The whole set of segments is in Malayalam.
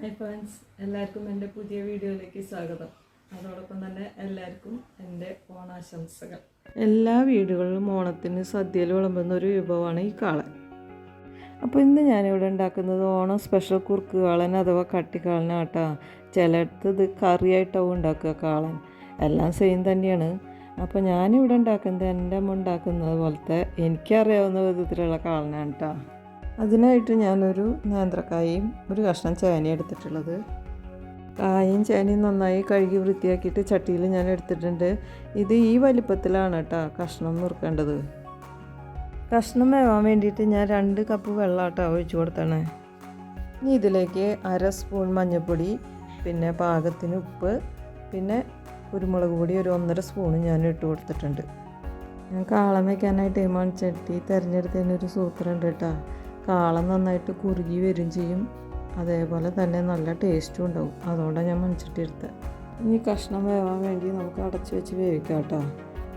ഹായ് ഫ്രണ്ട്സ് എല്ലാവർക്കും എന്റെ പുതിയ വീഡിയോയിലേക്ക് സ്വാഗതം. അതോടൊപ്പം തന്നെ എല്ലാവർക്കും എന്റെ ഓണാശംസകൾ. എല്ലാ വീടുകളിലും ഓണത്തിന് സദ്യയിൽ വിളമ്പുന്ന ഒരു വിഭവമാണ് ഈ കാളൻ. അപ്പോൾ ഇന്ന് ഞാനിവിടെ ഉണ്ടാക്കുന്നത് ഓണം സ്പെഷ്യൽ കുറുക്ക് കാളൻ അഥവാ കട്ടിക്കാളനാട്ടാ ചിലയിടത്ത് ഇത് കറിയായിട്ടാവും ഉണ്ടാക്കുക കാളൻ. എല്ലാം സെയിം തന്നെയാണ്. അപ്പോൾ ഞാനിവിടെ ഉണ്ടാക്കുന്നത് എന്റെ അമ്മ ഉണ്ടാക്കുന്നത് പോലത്തെ എനിക്കറിയാവുന്ന വിധത്തിലുള്ള കാളനാണ് കേട്ടോ. അതിനായിട്ട് ഞാനൊരു നേന്ത്രക്കായും ഒരു കഷ്ണം ചേനയും എടുത്തിട്ടുള്ളത്. കായും ചേനയും നന്നായി കഴുകി വൃത്തിയാക്കിയിട്ട് ചട്ടിയിൽ ഞാൻ എടുത്തിട്ടുണ്ട്. ഇത് ഈ വലിപ്പത്തിലാണ് കേട്ടോ കഷ്ണം നുറുക്കേണ്ടത്. കഷ്ണം വേവാൻ വേണ്ടിയിട്ട് ഞാൻ രണ്ട് കപ്പ് വെള്ളം കേട്ടോ ഒഴിച്ചു കൊടുത്തണേ. ഇനി ഇതിലേക്ക് അര സ്പൂൺ മഞ്ഞൾപ്പൊടി പിന്നെ പാകത്തിന് ഉപ്പ് പിന്നെ കുരുമുളക് പൊടി ഒരു ഒന്നര സ്പൂണ് ഞാൻ ഇട്ട് കൊടുത്തിട്ടുണ്ട്. ഞാൻ കാളം വയ്ക്കാനായിട്ട് മൺചട്ടി തിരഞ്ഞെടുത്തതിനൊരു സൂത്രം സൂത്രമുണ്ട് കേട്ടോ. കാളം നന്നായിട്ട് കുറുകി വരും ചെയ്യും. അതേപോലെ തന്നെ നല്ല ടേസ്റ്റും ഉണ്ടാവും. അതുകൊണ്ടാണ് ഞാൻ മൺചട്ടി എടുത്തത് ഇനി കഷ്ണം വേവാൻ വേണ്ടി നമുക്ക് അടച്ചു വെച്ച് വേവിക്കാം കേട്ടോ.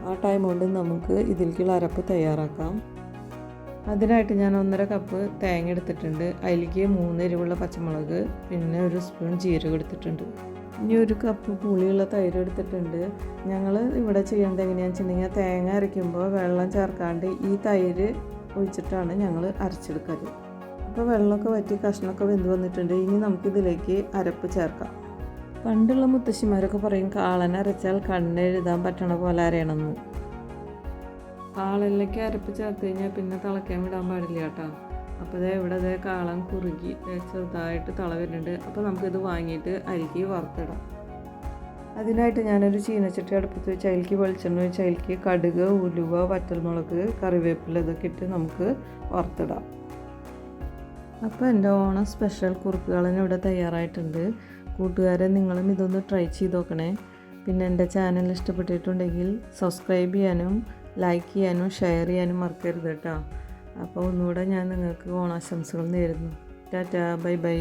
ആ ടൈം കൊണ്ട് നമുക്ക് ഇതിലേക്കുള്ള അരപ്പ് തയ്യാറാക്കാം. അതിനായിട്ട് ഞാൻ ഒന്നര കപ്പ് തേങ്ങ എടുത്തിട്ടുണ്ട്. അതിലേക്ക് മൂന്ന് എരിവുള്ള പച്ചമുളക് പിന്നെ ഒരു സ്പൂൺ ജീരകം എടുത്തിട്ടുണ്ട്. ഇനി ഒരു കപ്പ് പുളിയുള്ള തൈര് എടുത്തിട്ടുണ്ട്. ഞങ്ങൾ ഇവിടെ ചെയ്യേണ്ടത് എങ്ങനെയാണെന്ന് വെച്ചിട്ടുണ്ടെങ്കിൽ തേങ്ങ അരയ്ക്കുമ്പോൾ വെള്ളം ചേർക്കാണ്ട് ഈ തൈര് ഒഴിച്ചിട്ടാണ് ഞങ്ങൾ അരച്ചെടുക്കൽ അപ്പോൾ വെള്ളമൊക്കെ വറ്റി കഷ്ണമൊക്കെ വെന്ത് വന്നിട്ടുണ്ട്. ഇനി നമുക്കിതിലേക്ക് അരപ്പ് ചേർക്കാം. പണ്ടുള്ള മുത്തശ്ശിമാരൊക്കെ പറയും കാളനെ അരച്ചാൽ കണ്ണെഴുതാൻ പറ്റണ പോലെ അരയണമെന്ന്. കാളനിലേക്ക് അരപ്പ് ചേർത്ത് കഴിഞ്ഞാൽ പിന്നെ തിളയ്ക്കാൻ വിടാൻ പാടില്ല കേട്ടോ. അപ്പോൾ ഇതേ ഇവിടെ അതേ കാളം കുറുകി ചെറുതായിട്ട് തള വരുന്നുണ്ട്. അപ്പോൾ നമുക്കിത് വാങ്ങിയിട്ട് അരിക്ക് വറുത്തിടാം. അതിനായിട്ട് ഞാനൊരു ചീനച്ചട്ടി അടുപ്പത്ത് വെച്ച് അതിലേക്ക് വെളിച്ചെണ്ണ വെച്ച് അതിലേക്ക് കടുക് ഉലുവ വറ്റൽമുളക് കറിവേപ്പില ഇതൊക്കെ ഇട്ട് നമുക്ക് വറുത്തിടാം. അപ്പോൾ എന്റെ ഓണം സ്പെഷ്യൽ കുറുക്കുകളെന്നെ ഇവിടെ തയ്യാറായിട്ടുണ്ട്. കൂട്ടുകാരെ നിങ്ങളും ഇതൊന്ന് ട്രൈ ചെയ്ത് നോക്കണേ. പിന്നെ എന്റെ ചാനൽ ഇഷ്ടപ്പെട്ടിട്ടുണ്ടെങ്കിൽ സബ്സ്ക്രൈബ് ചെയ്യാനും ലൈക്ക് ചെയ്യാനും ഷെയർ ചെയ്യാനും മറക്കരുത് കേട്ടോ. അപ്പോൾ ഒന്നുകൂടെ ഞാൻ നിങ്ങൾക്ക് ഓണാശംസകൾ നേരുന്നു. Tata bye bye.